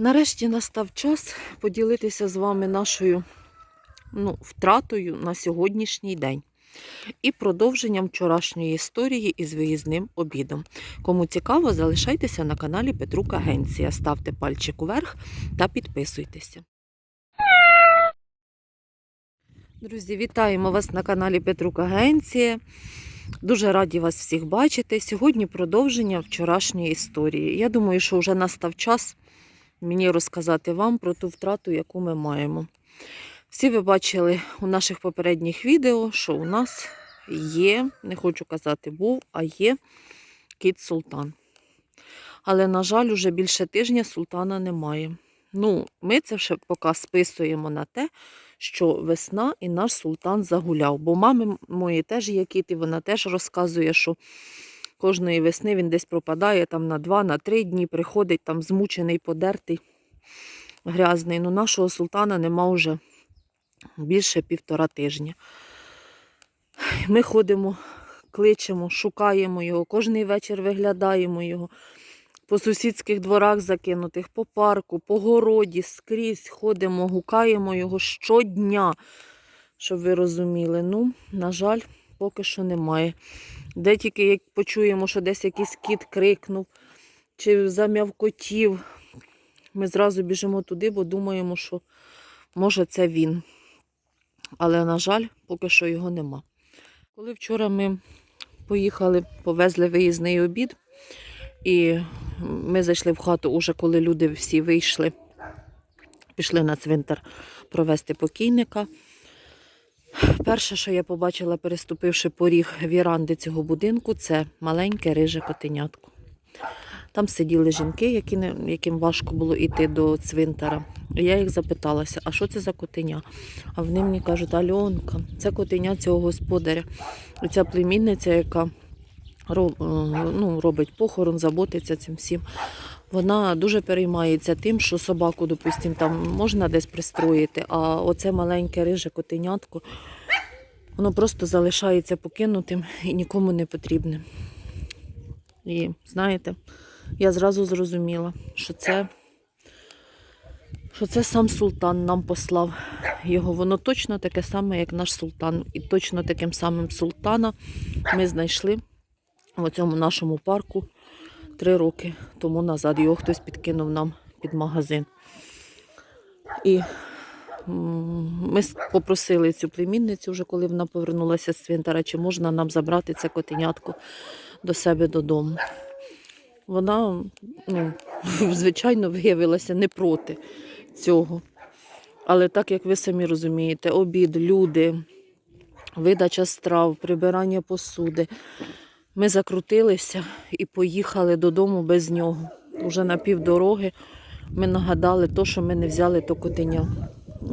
Нарешті настав час поділитися з вами нашою ну, втратою на сьогоднішній день і продовженням вчорашньої історії із виїзним обідом. Кому цікаво, залишайтеся на каналі Петрук Агенція. Ставте пальчик уверх та підписуйтеся. Друзі, вітаємо вас на каналі Петрук Агенція. Дуже раді вас всіх бачити. Сьогодні продовження вчорашньої історії. Я думаю, що вже настав час мені розказати вам про ту втрату, яку ми маємо. Всі ви бачили у наших попередніх відео, що у нас є, не хочу казати був, а є кіт Султан. Але, на жаль, уже більше тижня султана немає. Ну, ми це ще поки списуємо на те, що весна і наш султан загуляв. Бо мами мої теж є кіт, і вона теж розказує, що кожної весни він десь пропадає там на два, на три дні, приходить там змучений, подертий, грязний. Ну, нашого султана нема вже більше півтора тижня. Ми ходимо, кличемо, шукаємо його, кожний вечір виглядаємо його. По сусідських дворах закинутих, по парку, по городі, скрізь ходимо, гукаємо його щодня, щоб ви розуміли. Ну, на жаль, поки що немає. Де тільки як почуємо, що десь якийсь кіт крикнув чи зам'явкотів, ми зразу біжимо туди, бо думаємо, що може це він. Але, на жаль, поки що його нема. Коли вчора ми поїхали, повезли виїзний обід, і ми зайшли в хату, уже коли люди всі вийшли, пішли на цвинтар провести покійника. Перше, що я побачила, переступивши поріг віранди цього будинку, це маленьке риже котенятко. Там сиділи жінки, які не, яким важко було йти до цвинтара. Я їх запиталася, а що це за котеня? А вони мені кажуть, Альонка, це котеня цього господаря. І ця племінниця, яка роб- е, ну, робить похорон, заботиться цим всім. Вона дуже переймається тим, що собаку, допустимо, там можна десь пристроїти, а оце маленьке риже котенятко, воно просто залишається покинутим і нікому не потрібним. І знаєте, я зразу зрозуміла, що це, що це сам султан нам послав його. Воно точно таке саме, як наш султан. І точно таким самим султана ми знайшли в цьому нашому парку три роки тому назад. Його хтось підкинув нам під магазин. І ми попросили цю племінницю, вже коли вона повернулася з цвинтара, чи можна нам забрати це котенятко до себе додому. Вона, ну, звичайно, виявилася не проти цього. Але так як ви самі розумієте, обід, люди, видача страв, прибирання посуди. Ми закрутилися і поїхали додому без нього. Уже на півдороги ми нагадали то, що ми не взяли то котеня.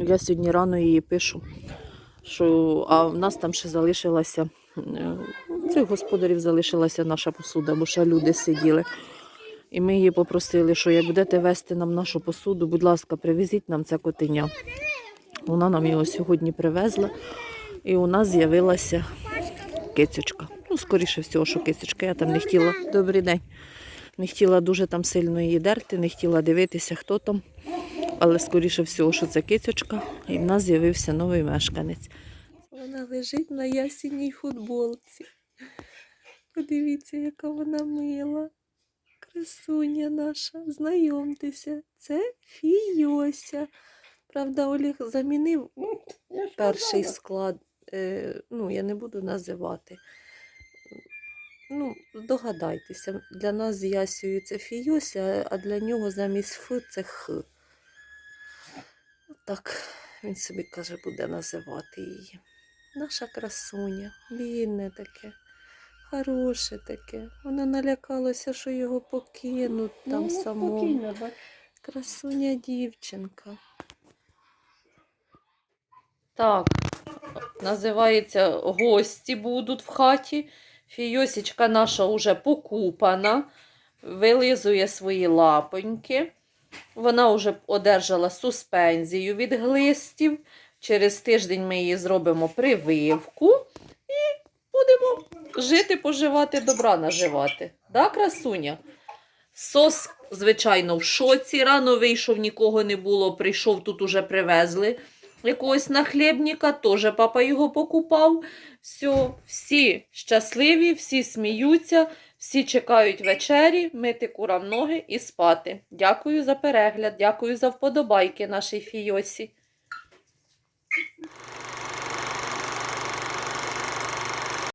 Я сьогодні рано її пишу, що а в нас там ще залишилася, е, цих господарів залишилася наша посуда, бо ще люди сиділи. І ми її попросили, що як будете вести нам нашу посуду, будь ласка, привезіть нам це котеня. Вона нам його сьогодні привезла, і у нас з'явилася кицючка. Ну, скоріше всього, що кицючка. Я там не хотіла. Добрий день. Не хотіла дуже там сильно її дерти, не хотіла дивитися, хто там. Але скоріше всього, що це кицючка, і в нас з'явився новий мешканець. Вона лежить на ясіній футболці. Подивіться, яка вона мила. Красуня наша, знайомтеся, це Фійося. Правда, Олег замінив перший склад. Е, ну, я не буду називати. Ну, догадайтеся, для нас з Ясею це Фійося, а для нього замість Ф це Х. Так він собі каже, буде називати її. Наша красуня, бідне таке, хороше таке. Вона налякалася, що його покинуть там Ну, самому. спокійно, бач. Красуня дівчинка. Так, називається гості будуть в хаті. Фійосічка наша уже покупана, вилизує свої лапоньки. Вона вже одержала суспензію від глистів. Через тиждень ми її зробимо прививку і будемо жити, поживати, добра наживати. Да, красуня? Сос, звичайно, в шоці. Рано вийшов, нікого не було. Прийшов, тут уже привезли якогось нахлєбника, теж папа його покупав. Все, всі щасливі, всі сміються, всі чекають вечері, мити курам ноги і спати. Дякую за перегляд, дякую за вподобайки нашій Фійосі.